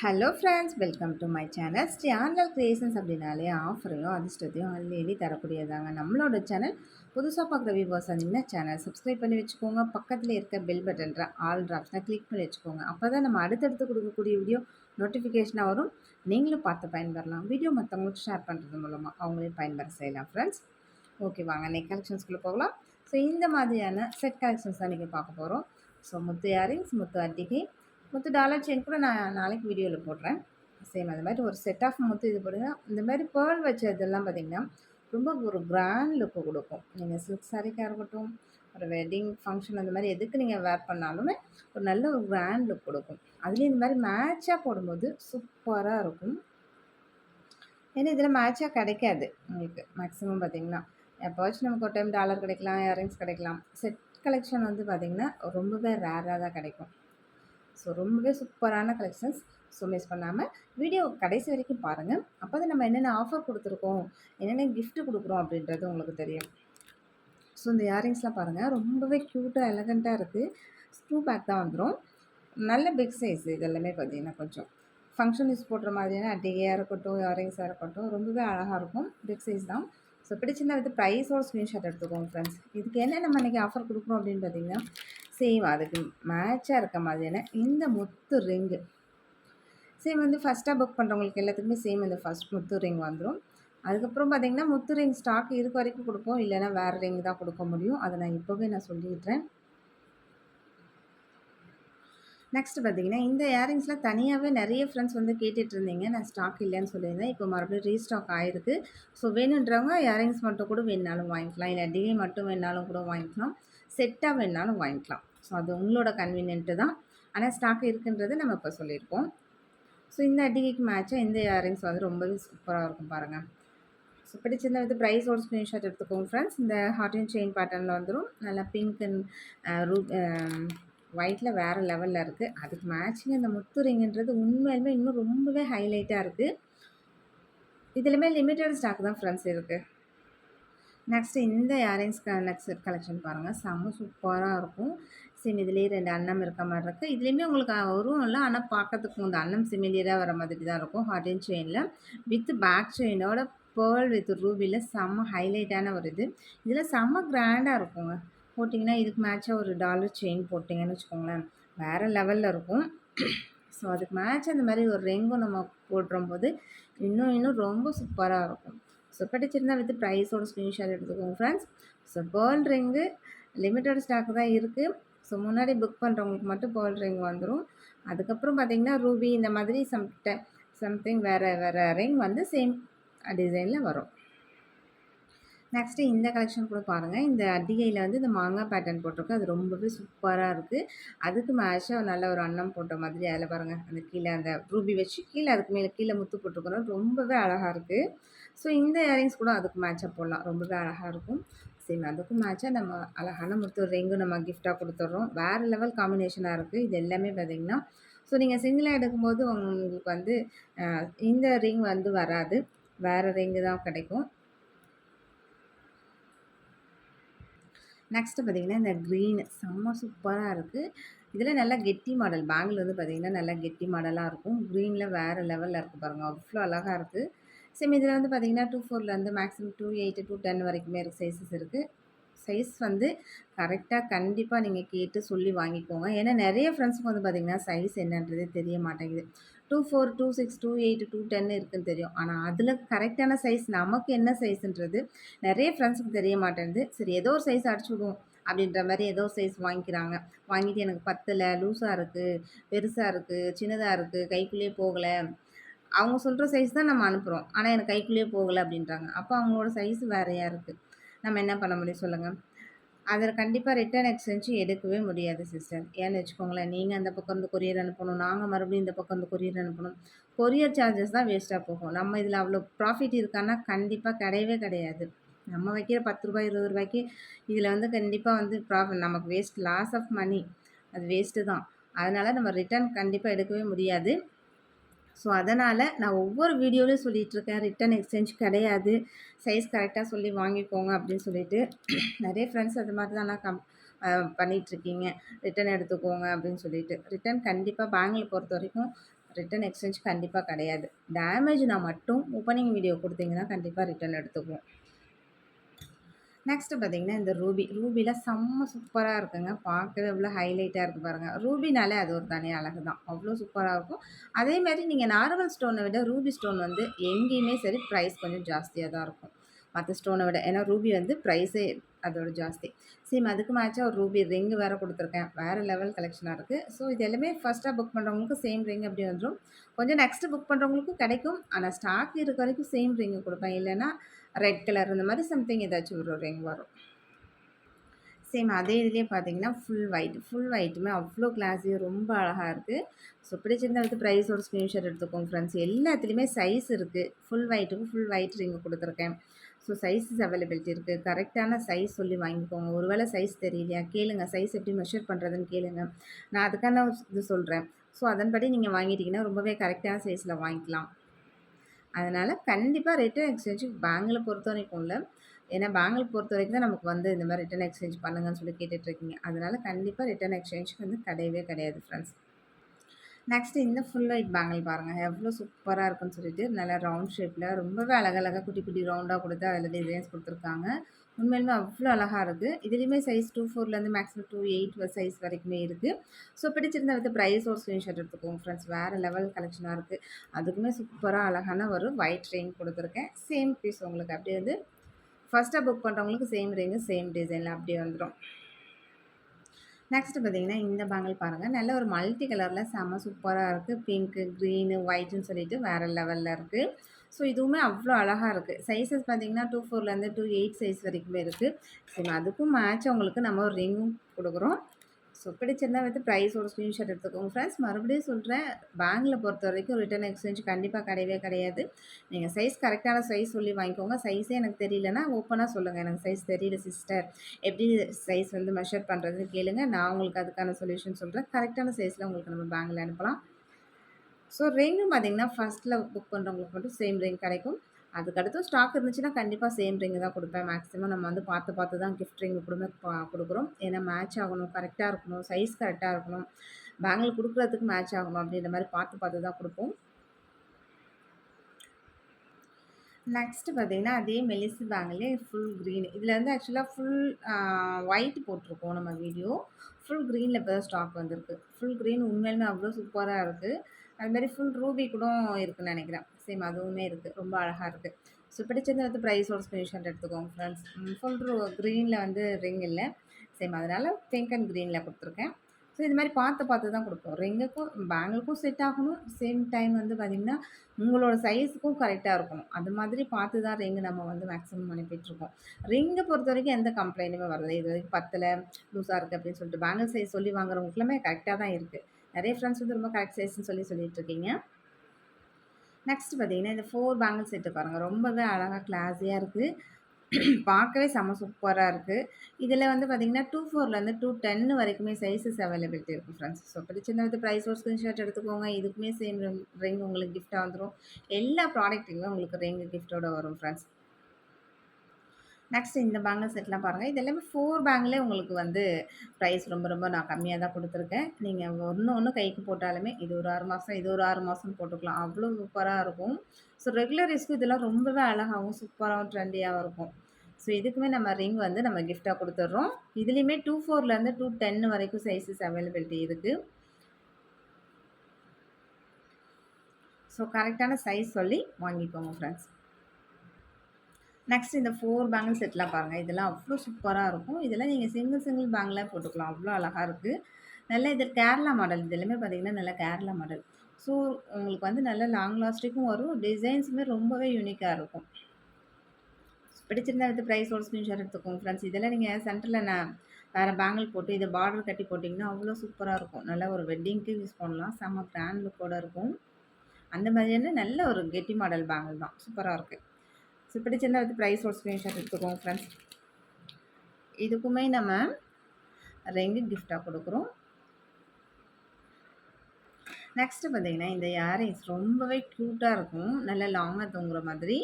Hello friends welcome to my channel Sri online creations அப்படின்னாலே ஆஃபரையும் அதிர்ஷ்டத்தையும் அள்ளி தரக்கூடியதாங்க. நம்மளோட சேனல் புதுசாக பார்க்குற வியூவர்ஸ் வந்தீங்கன்னா சேனல் சப்ஸ்கிரைப் பண்ணி வச்சுக்கோங்க. பக்கத்தில் இருக்க பெல் பட்டன்ற ஆல் ட்ராப்ஸ்னால் கிளிக் பண்ணி வச்சுக்கோங்க. அப்போ தான் நம்ம அடுத்தடுத்து கொடுக்கக்கூடிய வீடியோ நோட்டிஃபிகேஷனாக வரும். நீங்களும் பார்த்து பயன்பெறலாம். வீடியோ மற்றவங்களுக்கு ஷேர் பண்ணுறது மூலமாக அவங்களையும் பயன்பெற செய்யலாம் ஃப்ரெண்ட்ஸ் ஓகே வாங்க நெக் கலெக்ஷன்ஸ்குள்ளே போகலாம். ஸோ இந்த மாதிரியான செட் கலெக்ஷன்ஸ் தான் நீங்கள் பார்க்க போகிறோம் ஸோ முத்து இயரிங்ஸ் முத்து அட்டிகை முத்து டாலர் செயின் கூட நான் நாளைக்கு வீடியோவில் போடுறேன். சேம் அது மாதிரி ஒரு செட் ஆஃப் முத்து இது போடுங்க. இந்த மாதிரி பேர்ல் வச்சதெல்லாம் பார்த்திங்கன்னா ரொம்ப ஒரு கிராண்ட் லுக்கு கொடுக்கும். நீங்கள் சில்க் சாரிக்காக இருக்கட்டும் ஒரு வெட்டிங் ஃபங்க்ஷன் அந்த மாதிரி எதுக்கு நீங்கள் வேர் பண்ணாலுமே ஒரு நல்ல ஒரு கிராண்ட் லுக் கொடுக்கும். அதுலேயும் இந்த மாதிரி மேட்சாக போடும்போது சூப்பராக இருக்கும். ஏன்னா இதில் மேட்சாக கிடைக்காது உங்களுக்கு. மேக்ஸிமம் பார்த்திங்கன்னா எப்போவாச்சும் நமக்கு ஒரு டைம் டாலர் கிடைக்கலாம் இயரிங்ஸ் கிடைக்கலாம். செட் கலெக்ஷன் வந்து பார்த்திங்கன்னா ரொம்பவே ரேராக தான் கிடைக்கும். ஸோ ரொம்பவே சூப்பரான கலெக்ஷன்ஸ் ஸோ மிஸ் பண்ணாமல் வீடியோ கடைசி வரைக்கும் பாருங்கள் அப்போ தான் நம்ம என்னென்ன ஆஃபர் கொடுத்துருக்கோம் என்னென்ன கிஃப்ட் கொடுக்குறோம் அப்படின்றது உங்களுக்கு தெரியும். ஸோ இந்த இயரிங்ஸ்லாம் பாருங்கள் ரொம்பவே க்யூட்டாக எலகண்ட்டாக இருக்குது ஸ்டூ பேக் தான் வந்துடும் நல்ல பிக் சைஸ் இதெல்லாமே பார்த்தீங்கன்னா கொஞ்சம். ஃபங்க்ஷன் யூஸ் போடுற மாதிரியான அட்டிகையாக இருக்கட்டும் இயரிங்ஸாக இருக்கட்டும் ரொம்பவே அழகாக இருக்கும். பிக் சைஸ் தான். ஸோ பிடிச்சிருந்தா வந்து ப்ரைஸோட ஸ்க்ரீன்ஷாட் எடுத்துக்கோங்க ஃப்ரெண்ட்ஸ் இதுக்கு என்ன நம்ம இன்றைக்கி ஆஃபர் கொடுக்குறோம் அப்படின்னு பார்த்தீங்கன்னா சேம் அதுக்கு மேட்சாக இருக்க மாதிரியான இந்த முத்து ரிங்கு சேம் வந்து ஃபஸ்ட்டாக புக் பண்ணுறவங்களுக்கு எல்லாத்துக்குமே சேம் இந்த ஃபஸ்ட் முத்து ரிங் வந்துடும் அதுக்கப்புறம் பார்த்திங்கன்னா முத்து ரிங் ஸ்டாக் இருக்க வரைக்கும் கொடுப்போம். இல்லைன்னா வேறு ரிங் தான் கொடுக்க முடியும். அதை நான் இப்போவே நான் சொல்லிடுறேன். நெக்ஸ்ட் பார்த்தீங்கன்னா இந்த இயரிங்ஸில் தனியாகவே நிறைய ஃப்ரெண்ட்ஸ் வந்து கேட்டுட்டு இருந்தீங்க. நான் ஸ்டாக் இல்லைன்னு சொல்லியிருந்தேன். இப்போ மறுபடியும் ரீஸ்டாக் ஆகிருக்கு ஸோ வேணுன்றவங்க இயரிங்ஸ் மட்டும் கூட வேணாலும் வாங்கிக்கலாம். இல்லை டிகே மட்டும் வேணாலும் கூட வாங்கிக்கலாம். செட்டாக வேணாலும் வாங்கிக்கலாம். ஸோ அது உங்களோட கன்வீனியன்ட்டு தான். ஆனால் ஸ்டாக் இருக்குன்றது நம்ம இப்போ சொல்லியிருக்கோம். ஸோ இந்த அட்டிகைக்கு மேட்சாக இந்த இயரிங்ஸ் வந்து ரொம்பவே சூப்பராக இருக்கும் பாருங்கள் ஸோ பிடிச்சிருந்த வந்து ப்ரைஸோட ஸ்க்ரீன்ஷாட் எடுத்துக்கோங்க ஃப்ரெண்ட்ஸ் இந்த ஹாட் அண்ட் செயின் பேட்டர்னில் வந்துடும் நல்லா பிங்க் அண்ட் ரூ ஒயிட்டில் வேறு லெவலில் இருக்குது அதுக்கு மேட்சிங் அந்த முத்துரிங்கன்றது உண்மையிலுமே இன்னும் ரொம்பவே ஹைலைட்டாக இருக்குது இதுலையுமே லிமிட்டட் ஸ்டாக் தான் ஃப்ரெண்ட்ஸ் இருக்குது நெக்ஸ்ட்டு இந்த இயரிங்ஸ் நெக்ஸ்ட் கலெக்ஷன் பாருங்கள் செம்ம சூப்பராக இருக்கும். சிம் இதுலேயே ரெண்டு அன்னம் இருக்க மாதிரி இருக்குது இதுலேயுமே உங்களுக்கு வரும் இல்லை ஆனால் பார்க்கறதுக்கு இந்த அன்னம் சிமிலியராக வர மாதிரி தான் இருக்கும். ஹாட் அண்ட் செயினில் வித் பேக் செயினோட பேர்ல் வித் ரூபியில் செம்ம ஹைலைட்டான ஒரு இது. இதில் செம்ம கிராண்டாக இருக்குங்க. போட்டிங்கன்னா இதுக்கு மேட்சாக ஒரு டாலர் செயின் போட்டிங்கன்னு வச்சுக்கோங்களேன். வேறு லெவலில் இருக்கும். ஸோ அதுக்கு மேட்ச் அந்த மாதிரி ஒரு ரெங்கும் நம்ம போடுறம்போது இன்னும் இன்னும் ரொம்ப சூப்பராக இருக்கும். ஸோ பிடிச்சிருந்தா வித் ப்ரைஸோட ஸ்க்ரீன்ஷாட் எடுத்துக்கோங்க friends so pearl ring limited stock தான் இருக்குது ஸோ முன்னாடி புக் பண்ணுறவங்களுக்கு மட்டும் பேர்ல் ரிங் வந்துடும் அதுக்கப்புறம் பார்த்திங்கன்னா ரூபி இந்த மாதிரி சம் சம்திங் வேறு வேறு ரிங் வந்து சேம் டிசைனில் வரும். நெக்ஸ்ட்டு இந்த கலெக்ஷன் கூட பாருங்கள் இந்த அட்டிகையில் வந்து இந்த மாங்காய் பேட்டர்ன் போட்டிருக்கு. அது ரொம்பவே சூப்பராக இருக்குது அதுக்கு மேட்சாக நல்ல ஒரு அன்னம் போட்ட மாதிரி அதில் பாருங்கள் அந்த கீழே அந்த ரூபி வச்சு கீழே அதுக்கு மேலே கீழே முத்து போட்டிருக்கணும் ரொம்பவே அழகாக இருக்குது ஸோ இந்த இயரிங்ஸ் கூட அதுக்கு மேட்சாக போடலாம். ரொம்பவே அழகாக இருக்கும். சரி அதுக்கும் மேட்சாக நம்ம அழகான முத்து ரிங்கு நம்ம கிஃப்டாக கொடுத்துட்றோம். வேறு லெவல் காம்பினேஷனாக இருக்குது இது எல்லாமே பார்த்திங்கன்னா ஸோ நீங்கள் சிங்கிளாக எடுக்கும்போது உங்களுக்கு வந்து இந்த ரிங் வந்து வராது. வேறு ரிங்கு தான் கிடைக்கும். நெக்ஸ்ட்டு பார்த்திங்கன்னா இந்த க்ரீன் செம்ம சூப்பராக இருக்குது இதில் நல்லா கெட்டி மாடல் பேங்கில் வந்து பார்த்திங்கன்னா நல்லா கெட்டி மாடலாக இருக்கும். க்ரீனில் வேறு லெவலில் இருக்குது பாருங்கள் அவ்வளோ அழகாக இருக்குது சேம் இதில் வந்து பார்த்திங்கன்னா two ஃபோர்லேருந்து maximum two eight two ten வரைக்குமே இருக்குது சைஸஸ் இருக்குது சைஸ் வந்து கரெக்டாக கண்டிப்பாக நீங்கள் கேட்டு சொல்லி வாங்கிக்கோங்க. ஏன்னா நிறைய ஃப்ரெண்ட்ஸுக்கு வந்து பார்த்திங்கன்னா சைஸ் என்னன்றதே தெரிய மாட்டேங்குது. Two four two six two eight two ten இருக்குன்னு தெரியும். ஆனால் அதில் கரெக்டான சைஸ் நமக்கு என்ன சைஸுன்றது நிறைய ஃப்ரெண்ட்ஸுக்கு தெரிய மாட்டேங்குது. சரி ஏதோ ஒரு சைஸ் அடிச்சு விடுவோம் அப்படின்ற மாதிரி ஏதோ சைஸ் வாங்கிக்கிறாங்க. வாங்கிட்டு எனக்கு பத்தில் லூஸாக இருக்குது பெருசாக இருக்குது சின்னதாக இருக்குது கைக்குள்ளேயே போகலை. அவங்க சொல்கிற சைஸ் தான் நம்ம அனுப்புகிறோம் ஆனால் எனக்கு கைக்குள்ளேயே போகலை அப்படின்றாங்க. அப்போ அவங்களோட சைஸ் வேறையாக இருக்குது நம்ம என்ன பண்ண முடியும் சொல்லுங்கள் அதில் கண்டிப்பாக ரிட்டர்ன் எக்ஸ்சேஞ்சு எடுக்கவே முடியாது சிஸ்டர் ஏன்னு வச்சுக்கோங்களேன் நீங்கள் அந்த பக்கம் வந்து கொரியர் அனுப்பணும் நாங்கள் மறுபடியும் இந்த பக்கம் வந்து கொரியர் அனுப்பணும். கொரியர் சார்ஜஸ் தான் வேஸ்ட்டாக போகும். நம்ம இதில் அவ்வளோ ப்ராஃபிட் இருக்கான்னா கண்டிப்பாக கிடையவே கிடையாது. நம்ம வைக்கிற பத்து ரூபாய் இருபது ரூபாய்க்கு இதில் வந்து கண்டிப்பாக வந்து ப்ராஃபிட் நமக்கு வேஸ்ட் லாஸ் ஆஃப் மணி அது வேஸ்ட்டு தான். அதனால் நம்ம ரிட்டர்ன் கண்டிப்பாக எடுக்கவே முடியாது. ஸோ அதனால் நான் ஒவ்வொரு வீடியோலையும் சொல்லிகிட்ருக்கேன் ரிட்டன் எக்ஸ்சேஞ்ச் கிடையாது. சைஸ் கரெக்டாக சொல்லி வாங்கிக்கோங்க அப்படின்னு சொல்லிட்டு. நிறைய ஃப்ரெண்ட்ஸ் அது மாதிரி தான் கம் பண்ணிகிட்ருக்கீங்க ரிட்டன் எடுத்துக்கோங்க அப்படின்னு சொல்லிட்டு. ரிட்டன் கண்டிப்பாக பேங்கில் பொறுத்த வரைக்கும் ரிட்டன் எக்ஸ்சேஞ்ச் கண்டிப்பாக கிடையாது. டேமேஜ் நான் மட்டும் ஓப்பனிங் வீடியோ கொடுத்தீங்கன்னா கண்டிப்பாக ரிட்டர்ன் எடுத்துக்குவோம். நெக்ஸ்ட்டு பார்த்தீங்கன்னா இந்த ரூபி. ரூபியில் செம்ம சூப்பராக இருக்குங்க. பார்க்கவே எவ்வளோ ஹைலைட்டாக இருக்குது பாருங்கள் ரூபினாலே அது ஒரு தனி அழகு தான். அவ்வளோ சூப்பராக இருக்கும். அதே மாதிரி நீங்கள் நார்மல் ஸ்டோனை விட ரூபி ஸ்டோன் வந்து எங்கேயுமே சரி ப்ரைஸ் கொஞ்சம் ஜாஸ்தியாக தான் இருக்கும். மற்ற ஸ்டோனை விட. ஏன்னா ரூபி வந்து ப்ரைஸே அதோட ஜாஸ்தி. சேம் அதுக்கு மேட்சாக ஒரு ரூபி ரிங் வேறு கொடுத்துருக்கேன். வேறு லெவல் கலெக்ஷனாக இருக்குது ஸோ இது எல்லாமே ஃபஸ்ட்டாக புக் பண்ணுறவங்களுக்கு சேம் ரிங் அப்படி வந்துடும் கொஞ்சம் நெக்ஸ்ட்டு புக் பண்ணுறவங்களுக்கும் கிடைக்கும். ஆனால் ஸ்டாக் இருக்க வரைக்கும் சேம் ரிங்கு கொடுப்பேன். இல்லைன்னா ரெட் கலர் இந்த மாதிரி சம்திங் ஏதாச்சும் ஒரு ரிங் வரும். சேம் அதே இதுலேயே பார்த்தீங்கன்னா ஃபுல் ஒயிட் ஃபுல் ஒயிட்டுமே அவ்வளோ கிளாஸியும் ரொம்ப அழகாக இருக்குது ஸோ பிடிச்சிருந்தா வந்து ப்ரைஸோட ஸ்க்ரீன்ஷாட் எடுத்துக்கோங்க ஃப்ரெண்ட்ஸ் எல்லாத்துலேயுமே சைஸ் இருக்குது ஃபுல் ஒயிட்டுக்கும் ஃபுல் ஒயிட் ரிங்கு கொடுத்துருக்கேன். ஸோ சைஸஸ் அவைலபிலிட்டி இருக்குது கரெக்டான சைஸ் சொல்லி வாங்கிக்கோங்க. ஒருவேளை சைஸ் தெரியலையா? கேளுங்க. சைஸ் எப்படி மெஷர் பண்ணுறதுன்னு கேளுங்க. நான் அதுக்கான இது சொல்கிறேன் ஸோ அதன்படி நீங்கள் வாங்கிட்டீங்கன்னா ரொம்பவே கரெக்டான சைஸில் வாங்கிக்கலாம். அதனால் கண்டிப்பாக ரிட்டர்ன் எக்ஸ்சேஞ்சு பேங்கில் பொறுத்த வரைக்கும் இல்லை. ஏன்னா பேங்கில் பொறுத்த வரைக்கும் தான் நமக்கு வந்து இந்த மாதிரி ரிட்டர்ன் எக்ஸ்சேஞ்ச் பண்ணுங்கன்னு சொல்லி கேட்டுட்ருக்கீங்க அதனால் கண்டிப்பாக ரிட்டர்ன் எக்ஸ்சேஞ்சுக்கு வந்து கிடையவே கிடையாது ஃப்ரெண்ட்ஸ் நெக்ஸ்ட்டு இந்த ஃபுல் ஒயிட் பேங்கிள் பாருங்கள் எவ்வளோ சூப்பராக இருக்குன்னு சொல்லிட்டு நல்லா ரவுண்ட் ஷேப்பில் ரொம்பவே அழகழகாக குட்டி குட்டி ரவுண்டாக கொடுத்து அதில் டிசைன்ஸ் கொடுத்துருக்காங்க. உண்மையிலுமே அவ்வளோ அழகாக இருக்குது இதுலேயுமே சைஸ் டூ ஃபோர்லேருந்து மேக்ஸிமம் டூ எயிட் சைஸ் வரைக்குமே இருக்குது ஸோ பிடிச்சிருந்த வந்து ப்ரைஸ் ஒரு ஸ்க்ரீன்ஷாட் எடுத்துக்கோங்க ஃப்ரெண்ட்ஸ் வேறு லெவல் கலெக்ஷனாக இருக்குது அதுக்குமே சூப்பராக அழகான ஒரு ஒயிட் ரிங் கொடுத்துருக்கேன். சேம் பீஸ் உங்களுக்கு. அப்படியே வந்து ஃபஸ்ட்டாக புக் பண்ணுறவங்களுக்கு சேம் ரிங்கு சேம் டிசைனில் அப்படியே வந்துடும் நெக்ஸ்ட்டு பார்த்தீங்கன்னா இந்த பேங்கிள் பாருங்கள் நல்ல ஒரு மல்டி கலரில் செம்ம சூப்பராக இருக்குது பிங்க்கு க்ரீனு ஒயிட்டுன்னு சொல்லிட்டு வேறு லெவலில் இருக்குது ஸோ இதுவுமே அவ்வளோ அழகாக இருக்குது சைஸஸ் பார்த்தீங்கன்னா டூ ஃபோர்லேருந்து டூ எயிட் சைஸ் வரைக்குமே இருக்குது சரி அதுக்கும் மேட்ச் உங்களுக்கு நம்ம ஒரு ரிங்கும் கொடுக்குறோம். ஸோ பிடிச்சிருந்தா வந்து ப்ரைஸோட ஸ்க்ரீன்ஷாட் எடுத்துக்கோங்க ஃப்ரெண்ட்ஸ் மறுபடியும் சொல்கிறேன் பேங்கில் பொறுத்த வரைக்கும் ரிட்டர்ன் எக்ஸ்சேஞ்ச் கண்டிப்பாக கிடையவே கிடையாது. நீங்கள் சைஸ் கரெக்டான சைஸ் சொல்லி வாங்கிக்கோங்க. சைஸே எனக்கு தெரியலனா ஓப்பனாக சொல்லுங்கள் எனக்கு சைஸ் தெரியல சிஸ்டர் எப்படி சைஸ் வந்து மெஷர் பண்ணுறதுன்னு கேளுங்க. நான் உங்களுக்கு அதுக்கான சொல்யூஷன் சொல்கிறேன் கரெக்டான சைஸில் உங்களுக்கு நம்ம பேங்கில் அனுப்பலாம். ஸோ ரிங்கும் பார்த்தீங்கன்னா ஃபஸ்ட்டில் புக் பண்ணுறவங்களுக்கு மட்டும் சேம் ரிங் கிடைக்கும். அதுக்கடுத்து ஸ்டாக் இருந்துச்சுன்னா கண்டிப்பாக சேம் ரிங்கு தான் கொடுப்பேன். மேக்ஸிமம் நம்ம வந்து பார்த்து பார்த்து தான் கிஃப்ட் ரிங் கொடுமே கொடுக்குறோம். ஏன்னா மேட்ச் ஆகணும் கரெக்டாக இருக்கணும் சைஸ் கரெக்டாக இருக்கணும். பேங்கில் கொடுக்குறதுக்கு மேட்ச் ஆகணும் அப்படின்ற மாதிரி பார்த்து பார்த்து தான் கொடுப்போம். நெக்ஸ்ட்டு பார்த்தீங்கன்னா அதே மெலிசு பேங்கிலே ஃபுல் க்ரீன் இதில் வந்து ஆக்சுவலாக ஃபுல் ஒயிட் போட்டிருக்கோம் நம்ம வீடியோ ஃபுல் க்ரீனில் இப்போ தான் ஸ்டாக் வந்திருக்கு. ஃபுல் க்ரீன் உண்மையிலுமே அவ்வளோ சூப்பராக இருக்குது அதுமாரி ஃபுல் ரூபி கூட இருக்குதுன்னு நினைக்கிறேன். சேம் அதுவுமே இருக்குது ரொம்ப அழகாக இருக்குது ஸோ பிடிச்சது வந்து ப்ரைஸோட ஸ்க்ரீன்ஷாட் எடுத்துக்கோங்க ஃப்ரெண்ட்ஸ் ஃபுல் ரூ க்ரீனில் வந்து ரிங் இல்லை. சேம் அதனால் பிங்க் அண்ட் க்ரீனில் கொடுத்துருக்கேன். ஸோ இது மாதிரி பார்த்து பார்த்து தான் கொடுப்போம். ரிங்குக்கும் பேங்கிளுக்கும் செட் ஆகணும். சேம் டைம் வந்து பார்த்திங்கன்னா உங்களோட சைஸுக்கும் கரெக்டாக இருக்கணும். அது மாதிரி பார்த்து தான் ரிங்கு நம்ம வந்து மேக்ஸிமம் அனுப்பிட்டுருக்கோம் ரிங்கை பொறுத்த வரைக்கும் எந்த கம்ப்ளைண்ட்டுமே வருது இது வரைக்கும் பத்தில் லூஸாக இருக்குது அப்படின்னு சொல்லிட்டு பேங்கிள் சைஸ் சொல்லி வாங்குறவங்களுக்குலாமே கரெக்டாக தான் இருக்குது நிறைய ஃப்ரெண்ட்ஸ் வந்து ரொம்ப கரெக்ட் சைஸ்ன்னு சொல்லி சொல்லிட்டு இருக்கீங்க நெக்ஸ்ட் பார்த்தீங்கன்னா இந்த ஃபோர் பேங்கிள் செட்டு பாருங்கள் ரொம்பவே அழகாக கிளாஸியாக இருக்குது பார்க்கவே செம்ம சூப்பராக இருக்குது இதில் வந்து பார்த்திங்கன்னா டூ ஃபோர்லேருந்து டூ டென் வரைக்குமே சைஸஸ் அவைலபிலிட்டி இருக்குது ஃப்ரெண்ட்ஸ் ஸோ பிடிச்ச வந்து ப்ரைஸ் ஒரு ஸ்க்ரீன்ஷாட் எடுத்துக்கோங்க. இதுக்குமே சேம் ரிங் உங்களுக்கு கிஃப்ட்டாக வந்துடும் எல்லா ப்ராடக்ட்டுமே உங்களுக்கு ரிங் கிஃப்ட்டோட வரும் ஃப்ரெண்ட்ஸ் நெக்ஸ்ட் இந்த பேங்கிள் செட்லாம் பாருங்கள் இது எல்லாமே ஃபோர் பேங்கிலே உங்களுக்கு வந்து ப்ரைஸ் ரொம்ப ரொம்ப நான் கம்மியாக தான் கொடுத்துருக்கேன். நீங்கள் ஒன்று ஒன்று கைக்கு போட்டாலுமே இது ஒரு ஆறு மாதம் இது ஒரு ஆறு மாதம் போட்டுக்கலாம். அவ்வளோ சூப்பராக இருக்கும். ஸோ ரெகுலர் ரிஸ்க்கு இதெல்லாம் ரொம்பவே அழகாகவும் சூப்பராகவும் ட்ரெண்டியாகவும் இருக்கும். ஸோ இதுக்குமே நம்ம ரிங் வந்து நம்ம கிஃப்டாக கொடுத்துட்றோம். இதுலேயுமே டூ ஃபோர்லேருந்து டூ டென் வரைக்கும் சைஸஸ் அவைலபிலிட்டி இருக்குது ஸோ கரெக்டான சைஸ் சொல்லி வாங்கிக்கோங்க ஃப்ரெண்ட்ஸ் நெக்ஸ்ட் இந்த ஃபோர் பேங்கிள் செட்லாம் பாருங்கள் இதெல்லாம் அவ்வளோ சூப்பராக இருக்கும். இதெல்லாம் நீங்கள் சிங்கிள் சிங்கிள் பேங்கில் போட்டுக்கலாம். அவ்வளோ அழகாக இருக்குது நல்ல இது கேரளா மாடல் இது எல்லாமே பார்த்திங்கன்னா நல்லா கேரளா மாடல் ஸோ உங்களுக்கு வந்து நல்ல லாங் லாஸ்டிக்கும் வரும். டிசைன்ஸுமே ரொம்பவே யூனிக்காக இருக்கும். பிடிச்சிருந்தா எடுத்து ப்ரைஸோட ஸ்க்ரீன்ஷாட் எடுத்துக்கோங்க ஃப்ரெண்ட்ஸ் இதெல்லாம் நீங்கள் சென்டரில் நான் வேறு பேங்கிள் போட்டு இதை பார்டர் கட்டி போட்டிங்கன்னா அவ்வளோ சூப்பராக இருக்கும். நல்ல ஒரு வெட்டிங்க்கு யூஸ் பண்ணலாம். செம்ம ப்ராண்ட் லுக்கோடு இருக்கும். அந்த மாதிரியான நல்ல ஒரு கெட்டி மாடல் பேங்கிள் தான். சூப்பராக இருக்குது ஸோ பிடிச்சிருந்தா வந்து ப்ரைஸ் ஒரு ஸ்க்ரீன்ஷாட் எடுத்துக்கோங்க ஃப்ரெண்ட்ஸ் இதுக்குமே நம்ம ரெங்கு கிஃப்டாக கொடுக்குறோம். நெக்ஸ்ட்டு பார்த்தீங்கன்னா இந்த இயரிங்ஸ் ரொம்பவே க்யூட்டாக இருக்கும். நல்லா லாங்காக தூங்குற மாதிரி.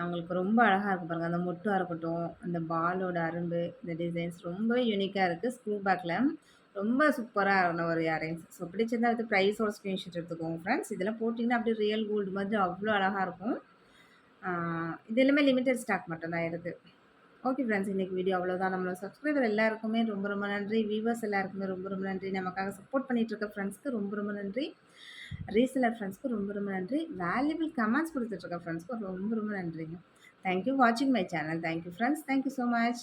அவங்களுக்கு ரொம்ப அழகாக இருக்கும் பாருங்கள் அந்த மொட்டாக இருக்கட்டும் அந்த பாலோட அரும்பு இந்த டிசைன்ஸ் ரொம்பவே யூனிக்காக இருக்குது ஸ்க்ரூ பேக்கில் ரொம்ப சூப்பராக இருந்த ஒரு இயரிங்ஸ் ஸோ பிடிச்சிருந்தா வந்து ப்ரைஸோட ஸ்க்ரீன்ஷாட் எடுத்துக்கோங்க ஃப்ரெண்ட்ஸ் இதெல்லாம் போட்டிங்கன்னா அப்படியே ரியல் கோல்டு மாதிரி அவ்வளோ அழகாக இருக்கும். இது எல்லாமே லிமிட்டட் ஸ்டாக் மட்டும்தான் இருக்குது ஓகே ஃப்ரெண்ட்ஸ் இன்றைக்கி வீடியோ அவ்வளோதான் நம்மளோட சப்ஸ்கிரைபர் எல்லாருக்குமே ரொம்ப ரொம்ப நன்றி. வியூவர்ஸ் எல்லாருக்குமே ரொம்ப ரொம்ப நன்றி. நமக்காக சப்போர்ட் பண்ணிகிட்டு இருக்க ஃப்ரெண்ட்ஸ்க்கு ரொம்ப ரொம்ப நன்றி. ரீசெலர் ஃப்ரெண்ட்ஸ்க்கு ரொம்ப ரொம்ப நன்றி. வேல்யூபிள் கமெண்ட்ஸ் கொடுத்துட்ருக்க ஃப்ரெண்ட்ஸ்க்கு ரொம்ப ரொம்ப நன்றிங்க. தேங்க்யூ வாட்சிங் my channel thank you friends thank you so much